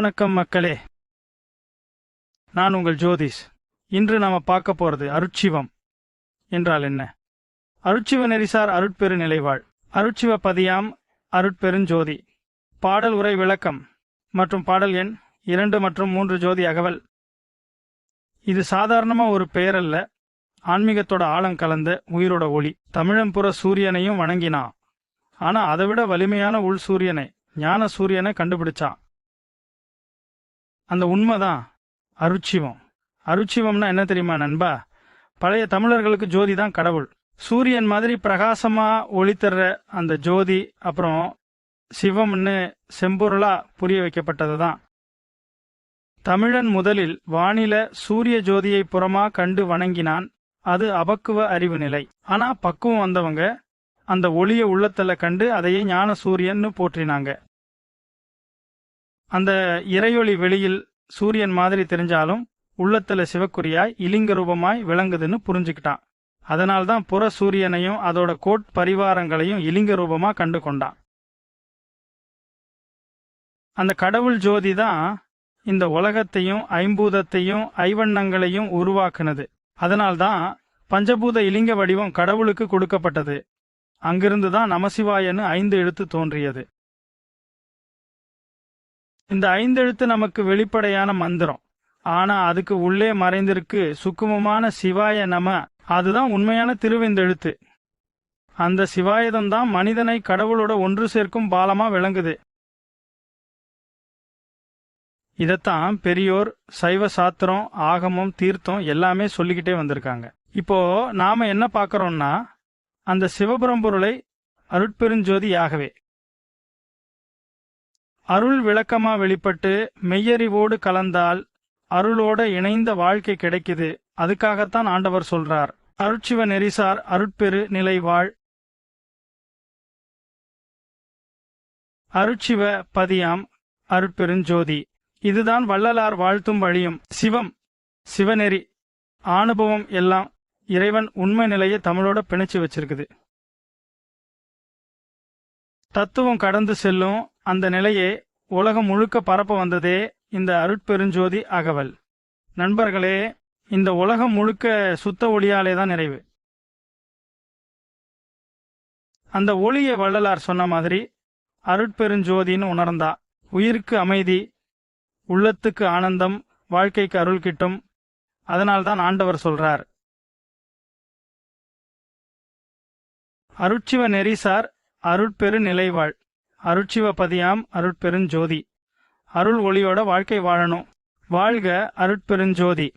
வணக்கம் மக்களே. நான் உங்கள் ஜோதிஷ். இன்று நாம பார்க்க போறது அருட்சிவம். என்றால் என்ன? அருட்சிவ நெறிசார் அருட்பெரு நிலைவாழ். அருட்சிவ பதியாம் அருட்பெருஞ்சோதி. பாடல் உரை விளக்கம். மற்றும் பாடல் எண் இரண்டு மற்றும் மூன்று ஜோதி அகவல். இது சாதாரணமா ஒரு பெயர் அல்ல ஆன்மீகத்தோட ஆழம் கலந்த உயிரோட ஒளி. தமிழம்புற சூரியனையும் வணங்கினான் ஆனா அதை விட வலிமையான உள் சூரியனை ஞான சூரியனை கண்டுபிடிச்சான். அந்த உண்மைதான். அருட்சிவம். அருட்சிவம்னா என்ன தெரியுமா நண்பா? பழைய தமிழர்களுக்கு ஜோதி தான் கடவுள். சூரியன் மாதிரி பிரகாசமா ஒளித்தர்ற அந்த ஜோதி அப்புறம் சிவம்னு செம்பொருளா புரிய வைக்கப்பட்டது தான் தமிழன் முதலில் வானில சூரிய ஜோதியை புறமா கண்டு வணங்கினான். அது அபக்குவ அறிவு நிலை. ஆனா பக்குவம் வந்தவங்க அந்த ஒளிய உள்ளத்துல கண்டு அதையே ஞான சூரியன்னு போற்றினாங்க. அந்த இறையொளி வெளியில் சூரியன் மாதிரி தெரிஞ்சாலும் உள்ளத்துல சிவக்குறியாய் இலிங்க ரூபமாய் விளங்குதுன்னு புரிஞ்சுக்கிட்டான். அதனால்தான் புற சூரியனையும் அதோட கோட் பரிவாரங்களையும் இலிங்க ரூபமா கண்டு கொண்டான். அந்த கடவுள் ஜோதி தான் இந்த உலகத்தையும் ஐம்பூதத்தையும் ஐவண்ணங்களையும் உருவாக்குனது. அதனால்தான் பஞ்சபூத இலிங்க வடிவம் கடவுளுக்கு கொடுக்கப்பட்டது. அங்கிருந்து தான் நமசிவாயன்னு ஐந்து எழுத்து தோன்றியது. இந்த ஐந்தெழுத்து நமக்கு வெளிப்படையான மந்திரம். ஆனா அதுக்கு உள்ளே மறைந்திருக்கு சுக்குமமான சிவாய நம. அதுதான் உண்மையான திருவெந்தெழுத்து. அந்த சிவாயுதம் தான் மனிதனை கடவுளோட ஒன்று சேர்க்கும் பாலமா விளங்குது. இதைத்தான் பெரியோர் சைவ சாத்திரம் ஆகமம் தீர்த்தம் எல்லாமே சொல்லிக்கிட்டே வந்திருக்காங்க. இப்போ நாம என்ன பார்க்கறோம்னா அந்த சிவபரம்பொருளை அருட்பெருஞ்சோதியாகவே அருள் விளக்கமா வெளிப்பட்டு மெய்யறிவோடு கலந்தால் அருளோட இணைந்த வாழ்க்கை கிடைக்குது. அதுக்காகத்தான் ஆண்டவர் சொல்றார். அருட்சிவ நெறிசார் அருட்பெரு நிலை வாழ் அருட்சிவ பதியாம் அருட்பெருஞ்சோதி. இதுதான் வள்ளலார் வாழ்த்தும் வழியும். சிவம் சிவநெறி அனுபவம் எல்லாம் இறைவன் உண்மை நிலையை தமிழோட பிணைச்சு வச்சிருக்குது. தத்துவம் கடந்து செல்லும் அந்த நிலையே உலகம் முழுக்க பரப்ப வந்ததே இந்த அருட்பெருஞ்சோதி அகவல். நண்பர்களே இந்த உலகம் முழுக்க சுத்த ஒளியாலே தான் நிறைவு. அந்த ஒளியை வள்ளலார் சொன்ன மாதிரி அருட்பெருஞ்சோதின்னு உணர்ந்தா உயிருக்கு அமைதி உள்ளத்துக்கு ஆனந்தம் வாழ்க்கைக்கு அருள் கிட்டும் அதனால்தான் ஆண்டவர் சொல்றார். அருட்சிவ நெறிசார் அருட்பெரு நிலைவாழ். அருட்சிவ பதியாம் அருட்பெருஞ்சோதி. அருள் ஒளியோட வாழ்க்கை வாழணும். வாழ்க அருட்பெருஞ்சோதி.